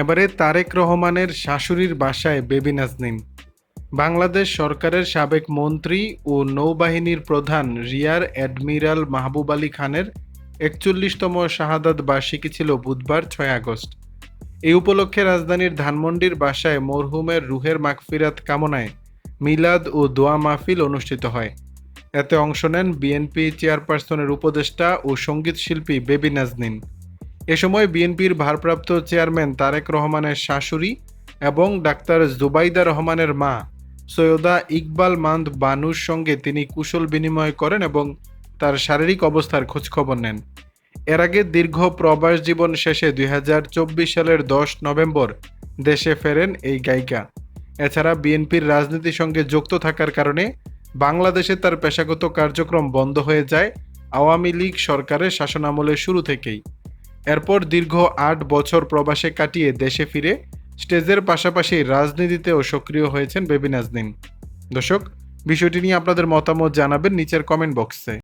এবারে তারেক রহমানের শাশুড়ির বাসায় বেবি নাজনীন। বাংলাদেশ সরকারের সাবেক মন্ত্রী ও নৌবাহিনীর প্রধান রিয়ার অ্যাডমিরাল মাহবুব আলী খানের একচল্লিশতম শাহাদাত বার্ষিকী ছিল বুধবার, ছয় আগস্ট। এই উপলক্ষে রাজধানীর ধানমন্ডির বাসায় মরহুমের রুহের মাগফিরাত কামনায় মিলাদ ও দোয়া মাহফিল অনুষ্ঠিত হয়। এতে অংশ নেন বিএনপি চেয়ারপারসনের উপদেষ্টা ও সংগীত শিল্পী বেবি নাজনীন। এ সময় বিএনপির ভারপ্রাপ্ত চেয়ারম্যান তারেক রহমানের শাশুড়ি এবং ডাক্তার জুবাইদা রহমানের মা সৈয়দা ইকবাল মান্দ বানুর সঙ্গে তিনি কুশল বিনিময় করেন এবং তার শারীরিক অবস্থার খোঁজখবর নেন। এর আগে দীর্ঘ প্রবাস জীবন শেষে দুই হাজার চব্বিশ সালের দশ নভেম্বর দেশে ফেরেন এই গায়িকা। এছাড়া বিএনপির রাজনীতির সঙ্গে যুক্ত থাকার কারণে বাংলাদেশে তার পেশাগত কার্যক্রম বন্ধ হয়ে যায় আওয়ামী লীগ সরকারের শাসনামলের শুরু থেকেই। এরপর দীর্ঘ আট বছর প্রবাসে কাটিয়ে দেশে ফিরে স্টেজের পাশাপাশি রাজনীতিতেও সক্রিয় হয়েছেন বেবি নাজনীন। দর্শক, বিষয়টি নিয়ে আপনাদের মতামত জানাবেন নিচের কমেন্ট বক্সে